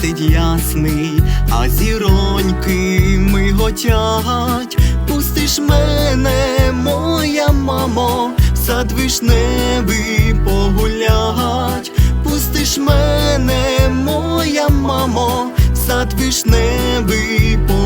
світить ясний, а зіроньки миготять, пустиш мене, моя мамо, в сад вишневий погулять, пустиш мене, моя мамо, в сад вишневий погулять.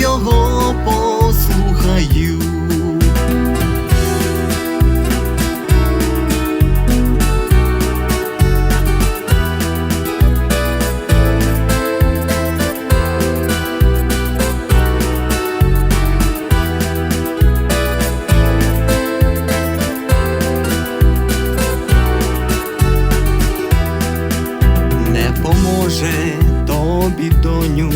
Його послухаю. Не поможе тобі, доню,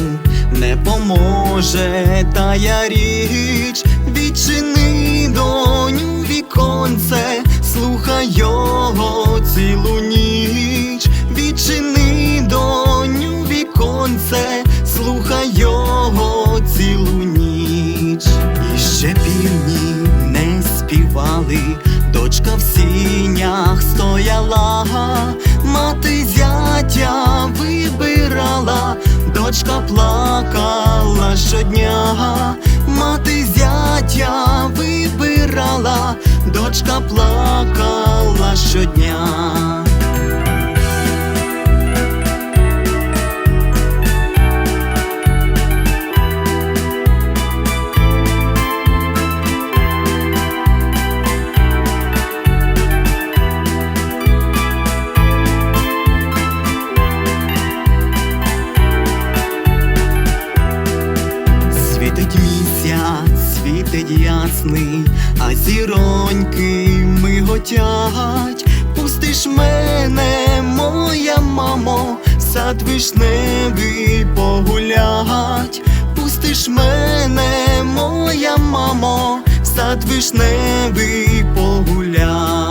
не поможе тая річ, відчини доню віконце, слухай його цілу ніч, відчини доню віконце, слухай його цілу ніч. І ще півні не співали, дочка в сінях стояла, мати зятя дочка плакала щодня, мати зятя вибирала, дочка плакала щодня. Світить ясний, а зіроньки миготять. Пустиш мене, моя мамо, в сад вишневий погулять. Пустиш мене, моя мамо, в сад вишневий погулять.